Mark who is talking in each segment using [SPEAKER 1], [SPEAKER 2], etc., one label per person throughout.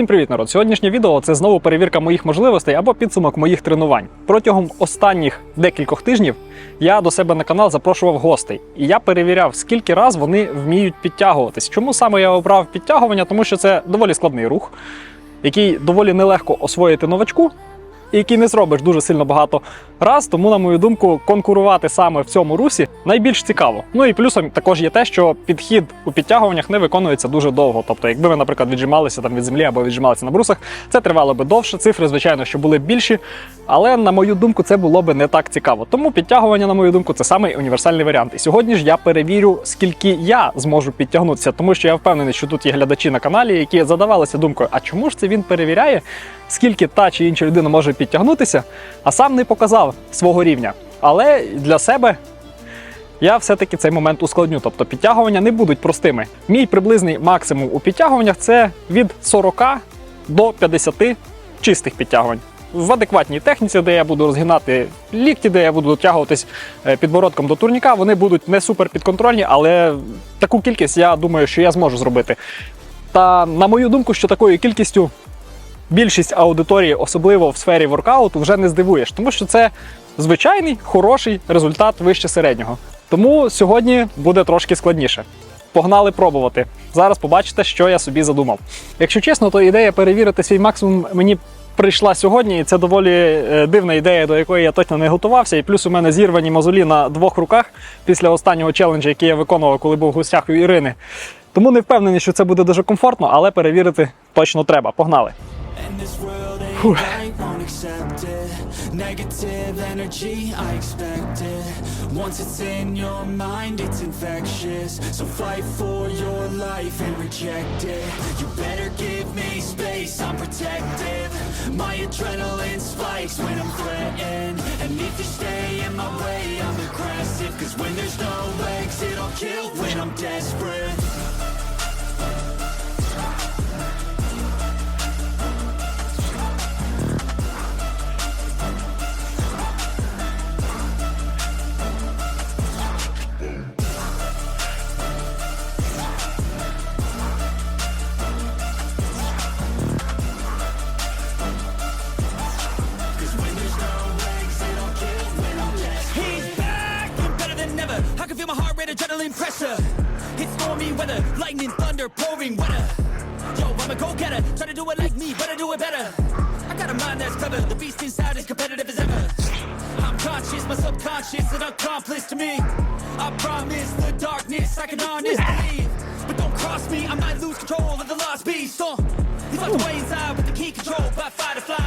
[SPEAKER 1] Всім привіт, народ! Сьогоднішнє відео це знову перевірка моїх можливостей або підсумок моїх тренувань. Протягом останніх декількох тижнів я до себе на канал запрошував гостей, і я перевіряв, скільки раз вони вміють підтягуватись. Чому саме я обрав підтягування? Тому що це доволі складний рух, який доволі нелегко освоїти новачку. Який не зробиш дуже сильно багато раз, тому, на мою думку, конкурувати саме в цьому русі найбільш цікаво. Ну і плюсом також є те, що підхід у підтягуваннях не виконується дуже довго. Тобто, якби ви, наприклад, віджималися там від землі або віджималися на брусах, це тривало би довше. Цифри, звичайно, що були б більші, але на мою думку, це було би не так цікаво. Тому підтягування, на мою думку, це самий універсальний варіант. І сьогодні ж я перевірю, скільки я зможу підтягнутися, тому що я впевнений, що тут є глядачі на каналі, які задавалися думкою, а чому ж це він перевіряє, скільки та чи інша людина може підтягнутися, а сам не показав свого рівня. Але для себе я все-таки цей момент ускладню. Тобто підтягування не будуть простими. Мій приблизний максимум у підтягуваннях це від 40 до 50 чистих підтягувань. В адекватній техніці, де я буду розгинати лікті, де я буду дотягуватись е, підбородком до турніка, вони будуть не супер підконтрольні, але таку кількість я думаю, що я зможу зробити. Та на мою думку, що такою кількістю більшість аудиторії, особливо в сфері воркауту, вже не здивуєш, тому що це звичайний хороший результат вище середнього. Тому сьогодні буде трошки складніше. Погнали пробувати. Зараз побачите, що я собі задумав. Якщо чесно, то ідея перевірити свій максимум мені прийшла сьогодні, і це доволі е, дивна ідея, до якої я точно не готувався. І плюс у мене зірвані мозолі на двох руках після останнього челенджа, який я виконував, коли був в гостях у Ірини. Тому не впевнений, що це буде дуже комфортно, але перевірити точно треба. Погнали!
[SPEAKER 2] This world ain't right, won't accept it. Negative energy, I expect it. Once it's in your mind, it's infectious. So fight for your life and reject it. You better give me space, I'm protective. My adrenaline spikes when I'm threatened. And if you stay in my way, I'm aggressive. Cause when there's no exit, I'll kill when I'm desperate. Can feel my heart rate, adrenaline pressure. It's stormy weather, lightning, thunder, pouring weather. Yo, I'm a go-getter, try to do it like me, but I do it better. I got a mind that's clever, the beast inside is competitive as ever. I'm conscious, my subconscious, an accomplice to me. I promise the darkness, I can honestly believe. But don't cross me, I might lose control of the lost beast. Uh, he's locked away inside with the key controlled by flight.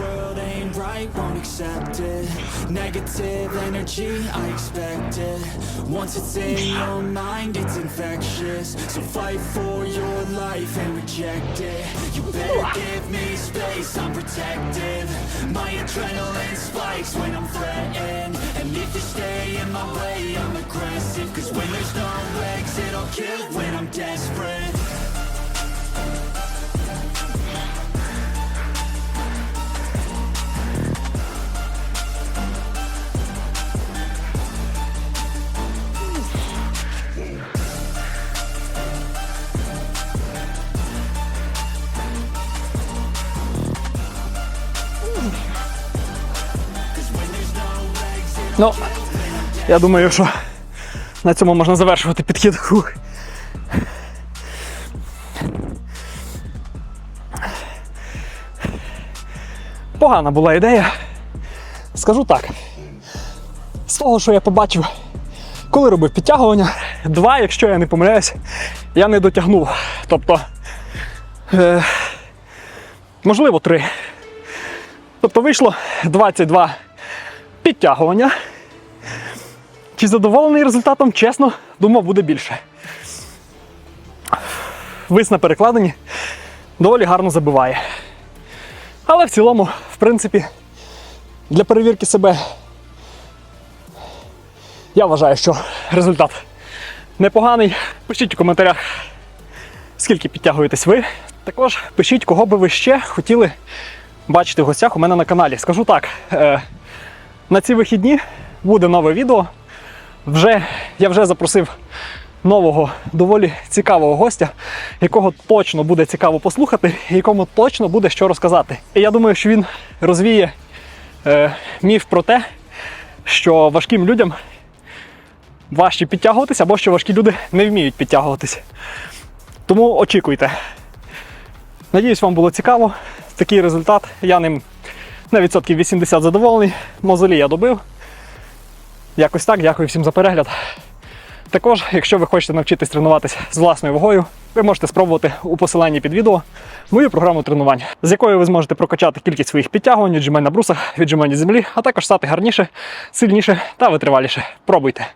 [SPEAKER 2] World ain't right, won't accept it. Negative energy, I expect it. Once it's in your mind, it's infectious. So fight for your life and reject it. You better give me space, I'm protective. My adrenaline spikes when I'm threatened. And if you stay in my way, I'm aggressive. Cause when there's no exit, I'll kill when I'm desperate.
[SPEAKER 1] Ну, я думаю, що на цьому можна завершувати підхід. Погана була ідея. Скажу так. З того, що я побачив, коли робив підтягування, два, якщо я не помиляюсь, я не дотягнув. Тобто, е, можливо, три. Тобто вийшло 22 підтягування. Чи задоволений результатом? Чесно, думав, буде більше. Вис на перекладині доволі гарно забиває. Але в цілому, в принципі, для перевірки себе я вважаю, що результат непоганий. Пишіть у коментарях, скільки підтягуєтесь ви. Також пишіть, кого би ви ще хотіли бачити в гостях у мене на каналі. Скажу так, е, на ці вихідні буде нове відео. Вже, я вже запросив нового доволі цікавого гостя, якого точно буде цікаво послухати, і якому точно буде що розказати. І я думаю, що він розвіє е, міф про те, що важким людям важче підтягуватися, або що важкі люди не вміють підтягуватися. Тому очікуйте. Надіюсь, вам було цікаво. Такий результат. Я ним на відсотків 80 задоволений. Мозолі я добив. Якось так, дякую всім за перегляд. Також, якщо ви хочете навчитись тренуватися з власною вагою, ви можете спробувати у посиланні під відео мою програму тренувань, з якою ви зможете прокачати кількість своїх підтягувань, віджимань на брусах, віджимань землі, а також стати гарніше, сильніше та витриваліше. Пробуйте!